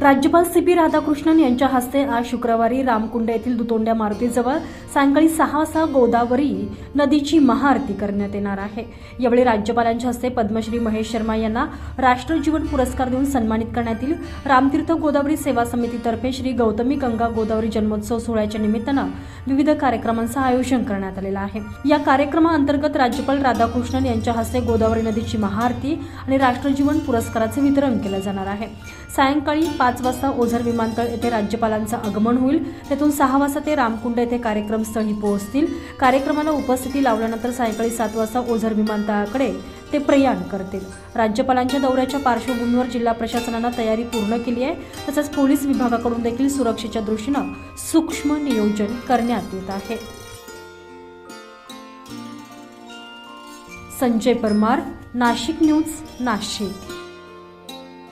राज्यपाल C P Radhakrishnan यांच्या हस्ते आज शुक्रवारी रामकुंड येथील दुतोंड्या मारुतीजवळ सायंकाळी सहा वाजता गोदावरी नदीची महाआरती करण्यात येणार आहे. यावेळी राज्यपालांच्या हस्ते पद्मश्री महेश शर्मा यांना राष्ट्रजीवन पुरस्कार देऊन सन्मानित करण्यात येईल. रामतीर्थ गोदावरी सेवा समितीतर्फे श्री गौतमी गंगा गोदावरी जन्मोत्सव सोहळ्याच्या निमित्तानं विविध कार्यक्रमांचं आयोजन करण्यात आलेलं आहे. या कार्यक्रमाअंतर्गत राज्यपाल राधाकृष्णन यांच्या हस्ते गोदावरी नदीची महाआरती आणि राष्ट्रजीवन पुरस्काराचे वितरण केलं जाणार आहे. सायंकाळी पाच वाजता ओझर विमानतळ येथे राज्यपालांचं आगमन होईल. तेथून सहा वाजता ते रामकुंड येथे कार्यक्रमस्थळी पोहोचतील. कार्यक्रमाला उपस्थिती लावल्यानंतर सायंकाळी सात वाजता ओझर विमानतळाकडे ते प्रयाण करतील. राज्यपालांच्या दौऱ्याच्या पार्श्वभूमीवर जिल्हा प्रशासनानं तयारी पूर्ण केली आहे. तसंच पोलीस विभागाकडून देखील सुरक्षेच्या दृष्टीनं सूक्ष्म नियोजन करण्यात येत आहे. संजय परमार नाशिक न्यूज नाशिक.